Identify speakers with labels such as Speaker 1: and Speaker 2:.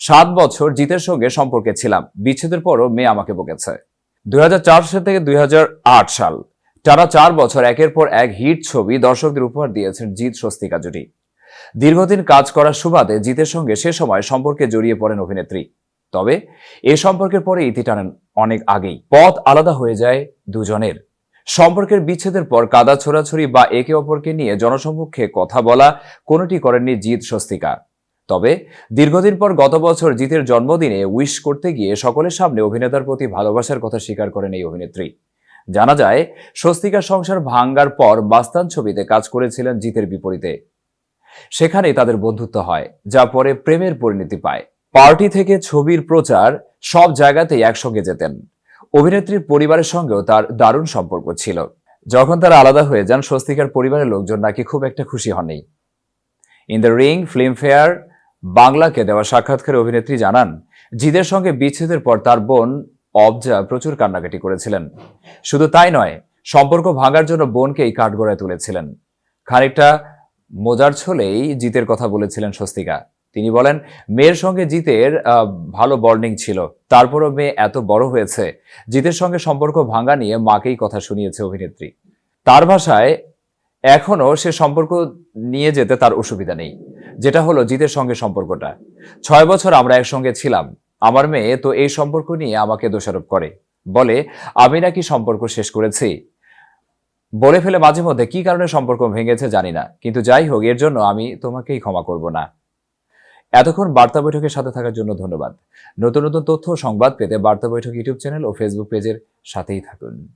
Speaker 1: সাত বছর জিতের সঙ্গে সম্পর্কে ছিলাম। বিচ্ছেদের পরও মেয়ে আমাকে বকেছে। দুই থেকে দুই সাল, টানা চার বছর একের পর এক হিট ছবি দর্শকদের উপহার দিয়েছেন জিৎ স্বস্তিকা জুটি। দীর্ঘদিন কাজ করার সুবাদে জিতের সঙ্গে সে সময় সম্পর্কে জড়িয়ে পড়েন অভিনেত্রী। তবে এ সম্পর্কের পরে ইতি টানেন অনেক আগেই। পথ আলাদা হয়ে যায় দুজনের। সম্পর্কের বিচ্ছেদের পর কাদা ছোড়াছড়ি বা একে অপরকে নিয়ে জনসম্মুখে কথা বলা কোনোটি করেননি জিৎ স্বস্তিকা। তবে দীর্ঘদিন পর গত বছর জিতের জন্মদিনে উইশ করতে গিয়ে সকলের সামনে অভিনেতার প্রতি ভালোবাসার কথা স্বীকার করেন এই অভিনেত্রী। জানা যায়, স্বস্তিকার সংসার ভাঙ্গার পর বাস্তান ছবিতে কাজ করেছিলেন জিতের বিপরীতে। সেখানেই তাদের বন্ধুত্ব হয়, যা পরে প্রেমের পরিণতি পায়। পার্টি থেকে ছবির প্রচার সব জায়গাতেই একসঙ্গে যেতেন। অভিনেত্রীর পরিবারের সঙ্গেও তার দারুণ সম্পর্ক ছিল। যখন তারা আলাদা হয়ে যান, স্বস্তিকার পরিবারের লোকজন নাকি খুব একটা খুশি হননি। ইন দ্য রিং, ফিল্মফেয়ার বাংলাকে দেওয়া সাক্ষাৎকারে অভিনেত্রী জানান, জিদের সঙ্গে বিচ্ছেদের পর তার বোন অবজা প্রচুর কান্নাকাটি করেছিলেন। শুধু তাই নয়, সম্পর্ক ভাঙার জন্য বোনকেই কাঠগড়ায় তুলেছিলেন। খানিকটা মোজার ছলেই জিতের কথা বলেছিলেন স্বস্তিকা। তিনি বলেন, মেয়ের সঙ্গে জিতের ভালো বর্নিং ছিল। তারপরও মেয়ে এত বড় হয়েছে। জিতের সঙ্গে সম্পর্ক ভাঙা নিয়ে মাকেই কথা শুনিয়েছে অভিনেত্রী। তার ভাষায়, এখনও সে সম্পর্ক নিয়ে যেতে তার অসুবিধা নেই। যেটা হলো জিতের সঙ্গে সম্পর্কটা। ছয় বছর আমরা একসঙ্গে ছিলাম। আমার মেয়ে তো এই সম্পর্ক নিয়ে আমাকে দোষারোপ করে। বলে, আমি নাকি সম্পর্ক শেষ করেছি? বলে ফেলে মাঝে মধ্যে, কি কারণে সম্পর্ক ভেঙেছে জানি না। কিন্তু যাই হোক, এর জন্য আমি তোমাকেই ক্ষমা করব না। এতক্ষণ বার্তা বৈঠকের সাথে থাকার জন্য ধন্যবাদ। নতুন নতুন তথ্য সংবাদ পেতে বার্তা বৈঠক ইউটিউব চ্যানেল ও ফেসবুক পেজের সাথেই থাকুন।